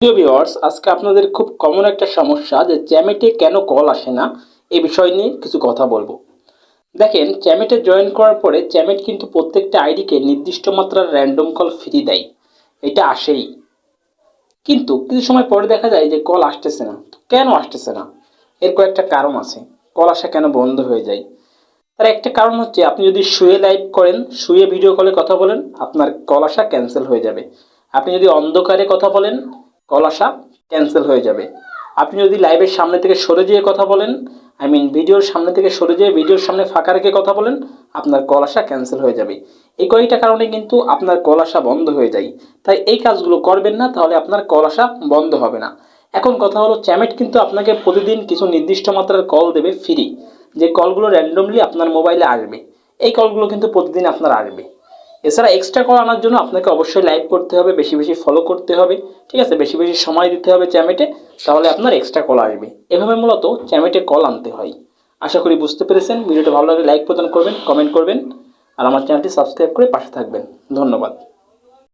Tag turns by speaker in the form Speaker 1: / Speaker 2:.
Speaker 1: প্রিয় ভিউয়ার্স আজকে আপনাদের খুব কমন একটা সমস্যা যে চ্যামেটে কেন কল আসে না? এ বিষয় নিয়ে কিছু কথা বলব। দেখেন, চ্যামেটে জয়েন করার পরে চ্যামেট কিন্তু প্রত্যেকটা আইডিকে নির্দিষ্ট মাত্রার র্যান্ডম কল ফ্রি দেয়। এটা আসেই। কিন্তু কিছু সময় পরে দেখা যায় যে কল আসতেছে না। কেন আসতেছে না? এর কয়েকটা কারণ আছে। কল আসা কেন বন্ধ হয়ে যায়? তার একটা কারণ হচ্ছে, আপনি যদি শুয়ে লাইভ করেন, শুয়ে ভিডিও কলে কথা বলেন, আপনার কল আসা ক্যান্সেল হয়ে যাবে। আপনি যদি অন্ধকারে কথা বলেন কল আসা ক্যান্সেল হয়ে যাবে। আপনি যদি লাইভের সামনে থেকে সরে যেয়ে কথা বলেন আই মিন ভিডিওর সামনে থেকে সরে যেয়ে ভিডিওর সামনে ফাঁকা রেখে কথা বলেন, আপনার কল আসা ক্যান্সেল হয়ে যাবে। এই কয়েকটা কারণে কিন্তু আপনার কল আসা বন্ধ হয়ে যায়। তাই এই কাজগুলো করবেন না, তাহলে আপনার কল আসা বন্ধ হবে না। এখন কথা হলো, চ্যামেট কিন্তু আপনাকে প্রতিদিন কিছু নির্দিষ্ট মাত্রার কল দেবে ফ্রি যে কলগুলো র্যান্ডমলি আপনার মোবাইলে আসবে। এই কলগুলো কিন্তু প্রতিদিন আপনার আসবে। এছাড়া এক্সট্রা কল আনার জন্য আপনাকে অবশ্যই লাইক করতে হবে, বেশি বেশি ফলো করতে হবে, ঠিক আছে? বেশি বেশি সময় দিতে হবে চ্যামেটে, তাহলে আপনার এক্সট্রা কল আসবে। এভাবে মূলত চ্যামেটে কল আনতে হয়। আশা করি বুঝতে পেরেছেন। ভিডিওটা ভালো লাগলে লাইক প্রদান করবেন কমেন্ট করবেন, আর আমার চ্যানেলটি সাবস্ক্রাইব করে পাশে থাকবেন। ধন্যবাদ।